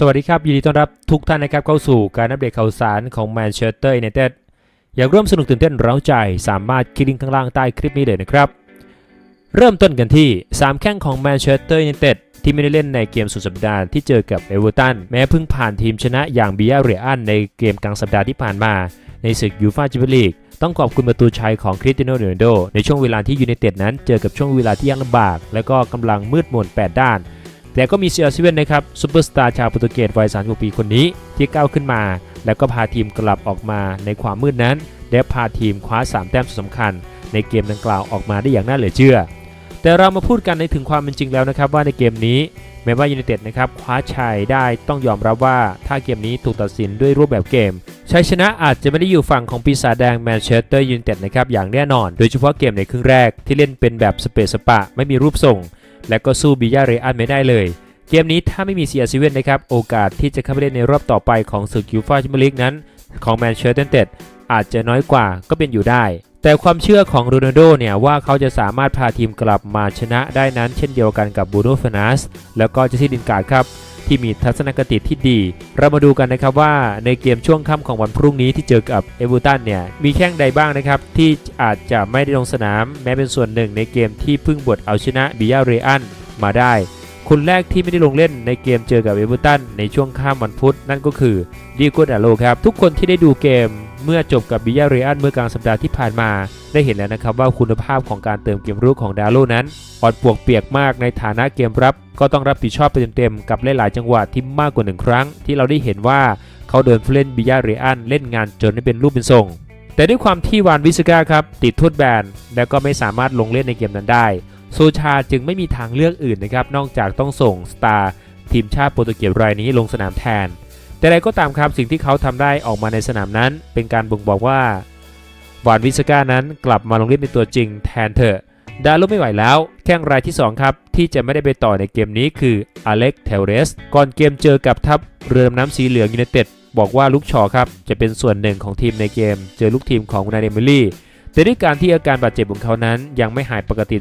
สวัสดีครับ ยินดีต้อนรับทุกท่านนะครับเข้าสู่การอัปเดตข่าวสารของแมนเชสเตอร์ยูไนเต็ดอยากร่วมสนุกตื่นเต้นเร้าใจ สามารถคลิกลิงก์ข้างล่างใต้คลิปนี้เลยนะครับ เริ่มต้นกันที่ 3 แข้งของแมนเชสเตอร์ยูไนเต็ดที่ไม่ได้เล่นในเกมสุดสัปดาห์ที่เจอกับเอเวอร์ตันแม้เพิ่งผ่านทีมชนะอย่างบียาเรียนในเกมกลางสัปดาห์ที่ผ่านมา ในศึกยูฟ่าแชมเปี้ยนลีกต้องขอบคุณประตูชัยของคริสเตียโนโรนัลโดในช่วงเวลาที่ยูไนเต็ดนั้นเจอกับช่วงเวลาที่ยากลำบาก และก็กำลังมืดมนแปดด้าน แต่ก็มีเซียร์ซเว่นนะครับซูเปอร์สตาร์ชาวโปรตุเกสวัย36ปีคนนี้ที่ก้าวขึ้นมา แล้วก็พาทีมกลับออกมาในความมืดนั้นและพาทีมคว้า 3 แต้มสุดสำคัญ ในเกมดังกล่าวออกมาได้อย่างน่าเหลือเชื่อ แต่เรามาพูดกันในถึงความเป็นจริงแล้วนะครับว่าในเกมนี้แม้ว่ายูไนเต็ดนะครับคว้าชัยได้ต้องยอมรับว่าถ้าเกมนี้ถูกตัดสินด้วยรูปแบบเกมชัยชนะอาจจะไม่ได้อยู่ฝั่งของปีศาจแดงแมนเชสเตอร์ยูไนเต็ดนะครับอย่างแน่นอน โดยเฉพาะเกมในครึ่งแรกที่เล่นเป็นแบบสเปซสปะ ไม่มีรูปทรง และก็สู้บิยาเรอันไม่ได้เลย เกมนี้ถ้าไม่มีเซียซีเว่นนะครับโอกาสที่จะเข้าไปเล่นในรอบต่อไปของศึกยูฟ่าแชมเปี้ยนลีกนั้น ของแมนเชสเตอร์ยูไนเต็ดอาจจะน้อยกว่าก็เป็นอยู่ได้ แต่ความเชื่อของโรนัลโดเนี่ยว่าเขาจะสามารถพาทีมกลับมาชนะได้นั้น เช่นเดียวกันกับบูโนเฟนัสแล้วก็เจสซี่ดินการ์ดครับ ที่มีทัศนคติที่ดี เรามาดูกันนะครับว่าในเกมช่วงค่ำของวันพรุ่งนี้ที่เจอกับเอเวอร์ตันเนี่ยมีแข้งใดบ้างนะครับที่อาจจะไม่ได้ลงสนาม แม้เป็นส่วนหนึ่งในเกมที่เพิ่งบดเอาชนะบิยาเรอันมาได้ คนแรกที่ไม่ได้ลงเล่นในเกมเจอกับเอเวอร์ตันในช่วงค่ำวันพุธนั่นก็คือดีโกดาโลครับทุกคนที่ได้ดูเกม เมื่อจบกับบิยาเรอันเมื่อกลางสัปดาห์ที่ผ่านมา ได้เห็นแล้วนะครับว่าคุณภาพของการเติมเกมรุกของดาโลนั้นอ่อนปวกเปียกมากในฐานะเกมรับ ก็ต้องรับผิดชอบไปเต็มๆกับหลายๆจังหวะที่มากกว่าหนึ่งครั้ง ที่เราได้เห็นว่าเขาเดินเล่นบิยาเรอันเล่นงานจนไม่เป็นรูปเป็นทรงแต่ด้วยความที่วานวิสกาครับติดโทษแบนแล้วก็ไม่สามารถลงเล่นในเกมนั้นได้ โซชาจึงไม่มีทางเลือกอื่นนะครับนอกจากต้องส่งสตาร์ทีมชาติโปรตุเกสรายนี้ลงสนามแทน แต่ใดก็ตามครับสิ่งที่เขาทำได้ออกมาในสนามนั้น เป็นการบ่งบอกว่าวานวิสกานั้นกลับมาลงเล่นเป็นตัวจริงแทนเถอดารุไม่ไหวแล้ว แข้งรายที่ 2 ครับ ที่จะไม่ได้ไปต่อในเกมนี้คืออเล็กเทเรส ก่อนเกมเจอกับทัพเรือดำน้ำสีเหลืองยูไนเต็ดบอกว่าลูกชอครับ จะเป็นส่วนหนึ่งของทีมในเกม เจอลูกทีมของนาเดมิลี่ แต่ด้วยการที่อาการบาดเจ็บของเขานั้น ยังไม่หายปกติ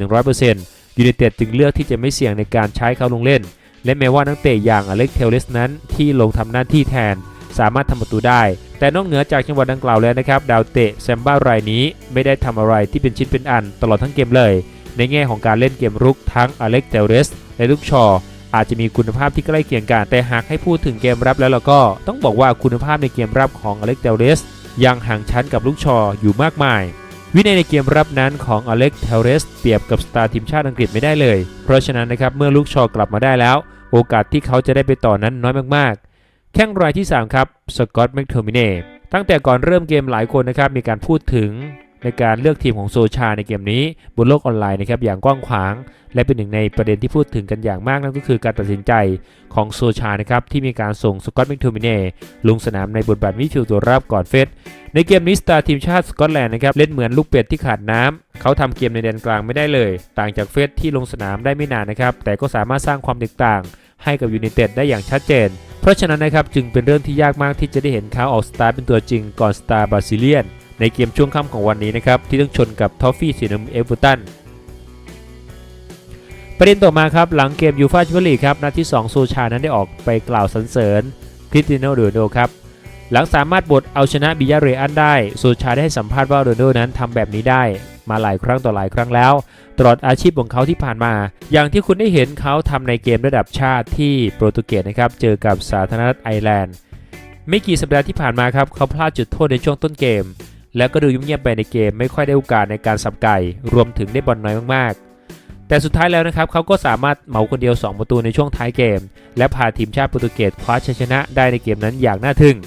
100%ยูไนเต็ดจึงเลือกที่จะไม่เสี่ยงในการใช้เขาลงเล่น และแม้ว่านักเตะอย่างอเล็กเทเลสนั้นที่ลงทำหน้าที่แทน สามารถทำประตูได้ แต่นอกเหนือจากจังหวะดังกล่าวแล้วนะครับ ดาวเตะแซมบ้ารายนี้ไม่ได้ทำอะไรที่เป็นชิ้นเป็นอันตลอดทั้งเกมเลย ในแง่ของการเล่นเกมรุกทั้งอเล็กเทเลสและลูกชออาจจะมีคุณภาพที่ใกล้เคียงกัน แต่หากให้พูดถึงเกมรับแล้วเราก็ต้องบอกว่าคุณภาพในเกมรับของอเล็กเทเลสยังห่างชั้นกับลูกชออยู่มากมายวินัยในเกมรับนั้นของอเล็กเทเลสเปรียบกับสตาร์ทีมชาติอังกฤษไม่ได้เลย เพราะฉะนั้นนะครับเมื่อลูกชอกลับมาได้แล้ว โอกาสที่เขาจะได้ไปต่อนั้นน้อยมากๆ แข้งรายที่ 3 ครับสกอตแมคโทมิเน่ตั้งแต่ก่อนเริ่มเกมหลายคนนะครับมีการพูดถึง ในการเลือกทีมของโซชาในเกมนี้บนโลกออนไลน์นะครับอย่างกว้างขวาง และเป็นหนึ่งในประเด็นที่พูดถึงกันอย่างมากนั่นก็คือการตัดสินใจของโซชานะครับที่มีการส่งสกอตแมคโทมิเน่ลงสนามในบทบาทมิดฟิลด์ตัวรับก่อนเฟสในเกมนี้สตาร์ทีมชาติสกอตแลนด์นะครับเล่นเหมือนลูกเป็ดที่ขาดน้ำเขาทำเกมในแดนกลางไม่ได้เลย ต่างจากเฟสที่ลงสนามได้ไม่นานนะครับแต่ก็สามารถสร้างความแตกต่าง ให้กับยูไนเต็ดได้อย่างชัดเจน เพราะฉะนั้นนะครับจึงเป็นเรื่องที่ยากมากที่จะได้เห็นเขาออกสตาร์เป็นตัวจริงก่อนสตาร์บราซิเลียน ในเกมช่วงค่ำของวันนี้นะครับที่ต้องชนกับทอฟฟี่สีน้ำเอเวอร์ตันประเด็นต่อมาครับหลังเกมยูฟ่าแชมเปี้ยนลีกครับนัดที่ 2 โซชานั้นได้ออกไปกล่าวสรรเสริญคริสตียโนโรนโดครับหลังสามารถบดเอาชนะบิยาเรอันได้ โซชาได้ให้สัมภาษณ์ว่าโรนโดนั้นทำแบบนี้ได้มาหลายครั้งต่อหลายครั้งแล้ว ตลอดอาชีพของเขาที่ผ่านมา อย่างที่คุณได้เห็นเขาทำในเกมระดับชาติที่โปรตุเกสนะครับเจอกับสาธารณรัฐไอร์แลนด์ ไม่กี่สัปดาห์ที่ผ่านมาครับเขาพลาดจุดโทษในช่วงต้นเกม แล้วก็ดูยุ่งียบไปในเกมไม่ค่อยได้โอกาสในการสับไก่ รวมถึงได้บอลน้อยมากๆ แต่สุดท้ายแล้วนะครับเขาก็สามารถเหมาคนเดียว 2 ประตูในช่วงท้ายเกม และพาทีมชาติโปรตุเกสคว้าชัยชนะได้ในเกมนั้นอย่างน่าทึ่ง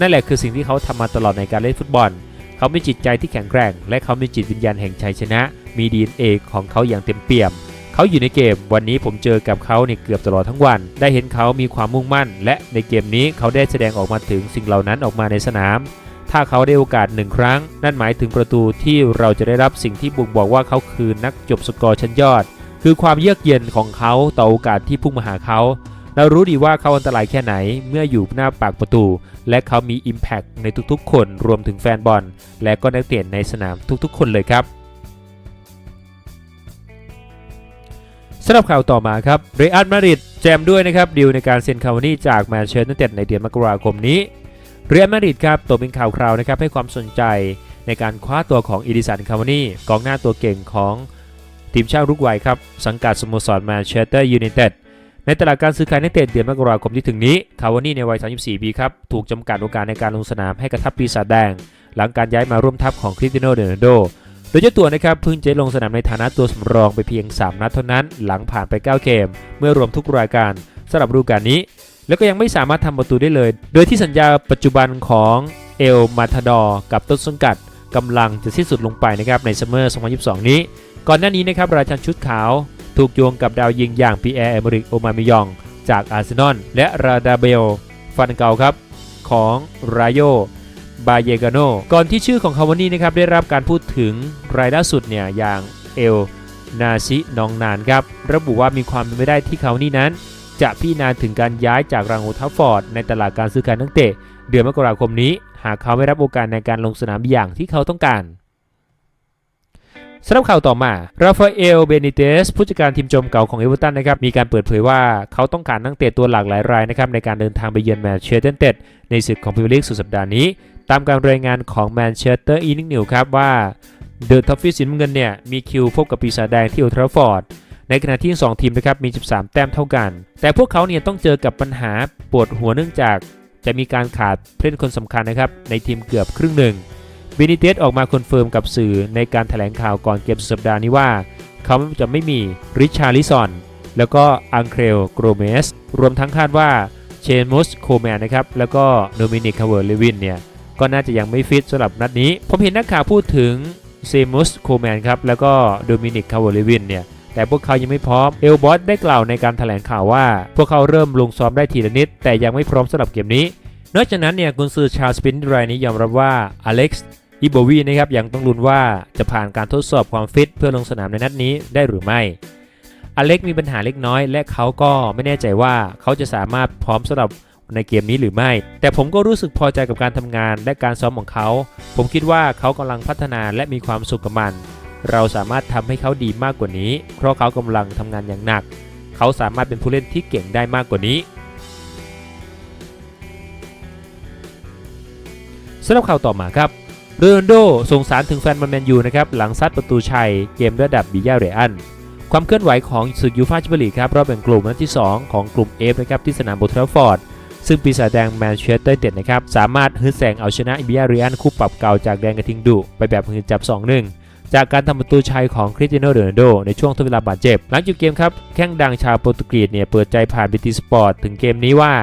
นั่นแหละคือสิ่งที่เขาทำมาตลอดในการเล่นฟุตบอล เขามีจิตใจที่แข็งแกร่ง และเขามีจิตวิญญาณแห่งชัยชนะ มี DNA ของเขาอย่างเต็มเปี่ยม เขาอยู่ในเกม วันนี้ผมเจอกับเขาในเกือบตลอดทั้งวัน ได้เห็นเขามีความมุ่งมั่น และในเกมนี้เขาได้แสดงออกมาถึงสิ่งเหล่านั้นออกมาในสนาม ถ้าเขาได้โอกาสหนึ่งครั้ง นั่นหมายถึงประตูที่เราจะได้รับสิ่งที่บ่งบอกว่าเขาคือนักจบสกอร์ชั้นยอด คือความเยือกเย็นของเขาต่อโอกาสที่พุ่งมาหาเขาเรารู้ดีว่าเขาอันตรายแค่ไหนเมื่ออยู่หน้าปากประตู และเขามี Impact ในทุกๆ คนรวมถึงแฟนบอล และก็นักเตะในสนามทุกๆ คนเลยครับสำหรับข่าวต่อมาครับเรอัลมาดริดแจมด้วยนะครับดีลในการเซ็นคาวานี่จากแมนเชสเตอร์ยูไนเต็ดในเดือนมกราคมนี้ เรอัลมาดริดครับตัวเป็นข่าวคราวนะครับให้ความสนใจในการคว้าตัวของอีดิสันคาวานี่กองหน้าตัวเก่งของทีมชาติรุกวัยครับ สังกัดสโมสรแมนเชสเตอร์ยูไนเต็ดในตลาดการซื้อขายนักเตะเดือนมกราคมที่ถึงนี้ คาวานี่ในวัย 34 ปีครับ ถูกจำกัดโอกาสในการลงสนามให้กับทัพปีศาจแดง หลังการย้ายมาร่วมทัพของคริสตียโนโรนัลโด โดยเจ้าตัวนะครับเพิ่งจะลงสนามในฐานะตัวสำรองไปเพียง 3 นัดเท่านั้น หลังผ่านไป 9 เกม เมื่อรวมทุกรายการสำหรับฤดูกาลนี้ แล้วก็ยังไม่สามารถทำประตูได้เลย โดยที่สัญญาปัจจุบันของเอลมาทาดอร์กับต้นสังกัดกำลังจะสิ้นสุดลงไปนะครับในซัมเมอร์ 2022 นี้ ก่อนหน้านี้นะครับราชันชุดขาว ถูกโยงกับดาวยิงอย่างปีแอร์เอมริกโอมามิยอง จากอาร์เซนอลและราดาเบลฟันเกาครับ ของรายโยบาเยกาโนก่อนที่ชื่อของคาวานี่นะครับได้รับการพูดถึงรายล่าสุดเนี่ยอย่างเอลนาชินองนานครับระบุว่ามีความเป็นไปได้ที่คาวานี่นั้น จะพิจารณาถึงการย้ายจากรังโอทัฟฟอร์ดในตลาดการซื้อขายนักเตะ เดือนมกราคมนี้ หากเขาไม่รับโอกาสในการลงสนามอย่างที่เขาต้องการสำหรับข่าวต่อมา ราฟาเอล เบนิเตส ผู้จัดการทีมโจมเก่าของเอเวอร์ตันนะครับ มีการเปิดเผยว่าเขาต้องการนักเตะตัวหลากหลายรายนะครับ ในการเดินทางไปเยือนแมนเชสเตอร์ยูไนเต็ดในศึกของพรีเมียร์ลีกสุดสัปดาห์นี้ ตามการรายงานของแมนเชสเตอร์อีนิงนิวครับว่าเดอะท็อฟฟี่สีน้ำเงินเนี่ย มีคิวพบกับปีศาจแดงที่โอทราฟฟอร์ด ในขณะที่สองทีมนะครับมี 13 แต้มเท่ากัน แต่พวกเขาเนี่ยต้องเจอกับปัญหาปวดหัวเนื่องจาก จะมีการขาดผู้เล่นคนสำคัญนะครับในทีมเกือบครึ่งหนึ่งบินิเตสออกมาคอนเฟิร์มกับสื่อในการแถลงข่าวก่อนเกมสุดสัปดาห์นี้ว่า เขาจะไม่มีริชาร์ลิซอน แล้วก็อังเคลโกรเมส รวมทั้งคาดว่าเชนมุสโคแมนนะครับแล้วก็โดมินิกคาเวอร์เลวินเนี่ยก็น่าจะยังไม่ฟิตสำหรับนัดนี้ ผมเห็นนักข่าวพูดถึงเซมุสโคแมนครับแล้วก็โดมินิกคาร์วเลวินเนี่ย แต่พวกเขายังไม่พร้อม เอลบอสได้กล่าวในการถแถลงข่าวว่า พวกเขาเริ่มลงซ้อมได้ทีละนิด แต่ยังไม่พร้อมสำหรับเกมนี้ นอกจากนั้นเนี่ยกุนซือชาลสปินรายนี้ยอมรับว่าอเล็กซ์อิโบวีนะครับยังต้องลุ้นว่าจะผ่านการทดสอบความฟิตเพื่อลงสนามในนัดนี้ได้หรือไม่อเล็กมีปัญหาเล็กน้อย และเขาก็ไม่แน่ใจว่าเขาจะสามารถพร้อมสำหรับในเกมนี้หรือไม่ แต่ผมก็รู้สึกพอใจกับการทำงานและการซ้อมของเขา ผมคิดว่าเขากำลังพัฒนาและมีความสุขกับมัน เราสามารถทำให้เขาดีมากกว่านี้ เพราะเขากำลังทำงานอย่างหนัก เขาสามารถเป็นผู้เล่นที่เก่งได้มากกว่านี้สำหรับข่าวต่อมาครับโรนัลโดส่งสารถึงแฟนบอลแมนยูนะครับหลังซัดประตูชัยเกมระดับบิยาเรอันความเคลื่อนไหวของศึกยูฟาแชมเปี้ยนลีกครับรอบแบ่งกลุ่มนัดที่ 2 ของกลุ่ม F นะครับที่สนามโบทราฟอร์ด ซึ่งปีศาจแดงแมนเชสเตอร์ยูนเต็ดนะครับสามารถฮึดแซงเอาชนะอิบิยาเรอันคู่ปรับเก่าจากแดงกระทิงดุไปแบบหืนจับ 2-1 จากการทำประตูชัยของคริสเตียโนโรนัลโดในช่วงทดเวลาบาดเจ็บ หลังจบเกมครับแข้งดังชาวโปรตุเกสเนี่ยเปิดใจผ่านบีทีสปอร์ตถึงเกมนี้ว่า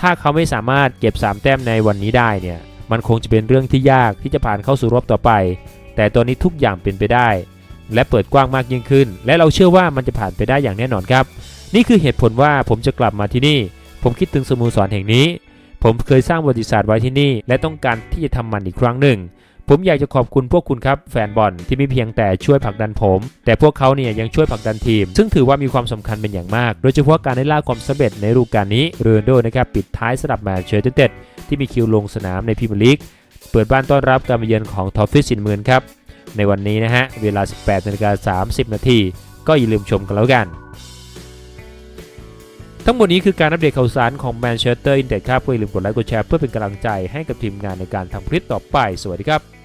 ถ้าเขาไม่สามารถเก็บ 3 แต้มในวันนี้ได้เนี่ยมันคงจะเป็นเรื่องที่ยากที่จะผ่านเข้าสู่รอบต่อไป แต่ตอนนี้ทุกอย่างเป็นไปได้ และเปิดกว้างมากยิ่งขึ้น และเราเชื่อว่ามันจะผ่านไปได้อย่างแน่นอนครับ นี่คือเหตุผลว่าผมจะกลับมาที่นี่ ผมคิดถึงสโมสรแห่งนี้ ผมเคยสร้างประวัติศาสตร์ไว้ที่นี่ และต้องการที่จะทำมันอีกครั้งหนึ่ง ผมอยากจะขอบคุณพวกคุณครับแฟนบอลที่ไม่เพียงแต่ช่วยผลักดันผม แต่พวกเขาเนี่ยยังช่วยผลักดันทีม ซึ่งถือว่ามีความสำคัญเป็นอย่างมาก โดยเฉพาะการได้ล่าความสำเร็จในฤดูกาลนี้เรนโดนะครับปิดท้ายสำหรับแมนเชสเตอร์เต็ดที่มีคิวลงสนามในพรีเมียร์ลีกเปิดบ้านต้อนรับการมาเยือนของทอฟฟิสสินเมือนครับในวันนี้นะฮะเวลา 18นาฬิกา30 นาทีก็อย่าลืมชมกันแล้วกัน ทั้งหมดนี้คือการอัปเดตข่าวสารของแมนเชสเตอร์ยูไนเต็ดครับอย่าลืมกดไลค์กดแชร์เพื่อเป็นกำลังใจให้กับทีมงานในการทำคลิปต่อไป สวัสดีครับ